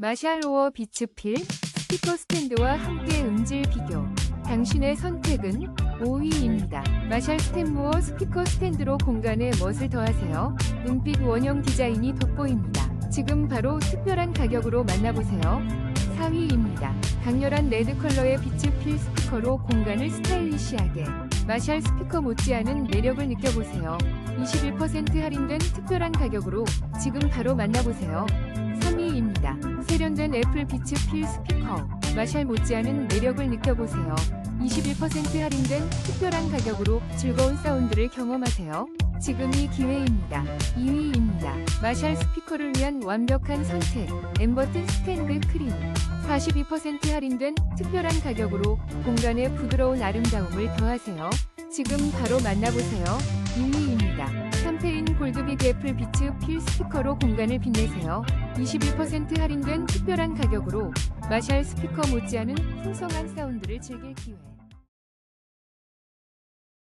마샬로어 비츠필 스피커 스탠드와 함께 음질 비교. 당신의 선택은 5위입니다. 마샬 스탠무어 스피커 스탠드로 공간에 멋을 더하세요. 은빛 원형 디자인이 돋보입니다. 지금 바로 특별한 가격으로 만나보세요. 4위입니다. 강렬한 레드 컬러의 비츠필 스피커로 공간을 스타일리시하게. 마샬 스피커 못지않은 매력을 느껴보세요. 21% 할인된 특별한 가격으로 지금 바로 만나보세요. 3위입니다. 세련된 애플 비츠 필 스피커. 마샬 못지않은 매력을 느껴보세요. 21% 할인된 특별한 가격으로 즐거운 사운드를 경험하세요. 지금이 기회입니다. 2위입니다. 마샬 스피커를 위한 완벽한 선택. 엠버튼 스탠드 크림. 42% 할인된 특별한 가격으로 공간에 부드러운 아름다움을 더하세요. 지금 바로 만나보세요. 2위입니다. 골드빅 애플 비츠 필 스피커로 공간을 빛내세요. 21% 할인된 특별한 가격으로 마샬 스피커 못지않은 풍성한 사운드를 즐길 기회.